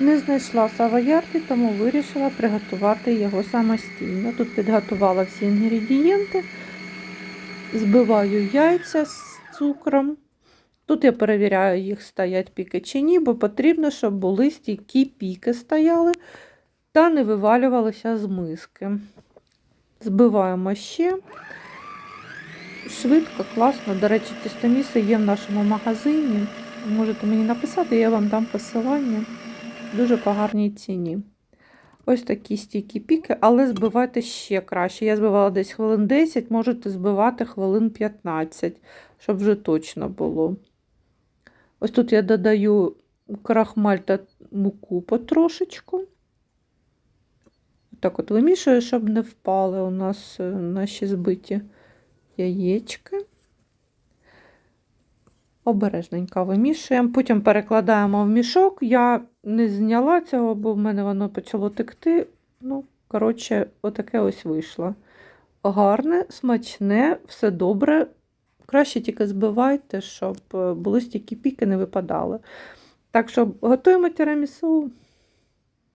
Не знайшла савоярки, тому вирішила приготувати його самостійно. Тут підготувала всі інгредієнти, збиваю яйця з цукром. Тут я перевіряю, їх стоять піки чи ні, бо потрібно, щоб були стійкі піки стояли та не вивалювалися з миски. Збиваємо ще. Швидко, класно. До речі, тістоміси є в нашому магазині. Можете мені написати, я вам дам посилання. Дуже по ціні. Ось такі стійкі піки, але збивайте ще краще. Я збивала десь хвилин 10, можете збивати хвилин 15, щоб вже точно було. Ось тут я додаю крахмаль та муку потрошечку. Так от вимішую, щоб не впали у нас е, наші збиті яєчки. Обережненько вимішуємо, потім перекладаємо в мішок. Я не зняла цього, бо в мене воно почало текти. Ну, коротше, отаке ось вийшло. Гарне, смачне, все добре. Краще тільки збивайте, щоб е, були стільки піки не випадали. Так що готуємо тірамісу.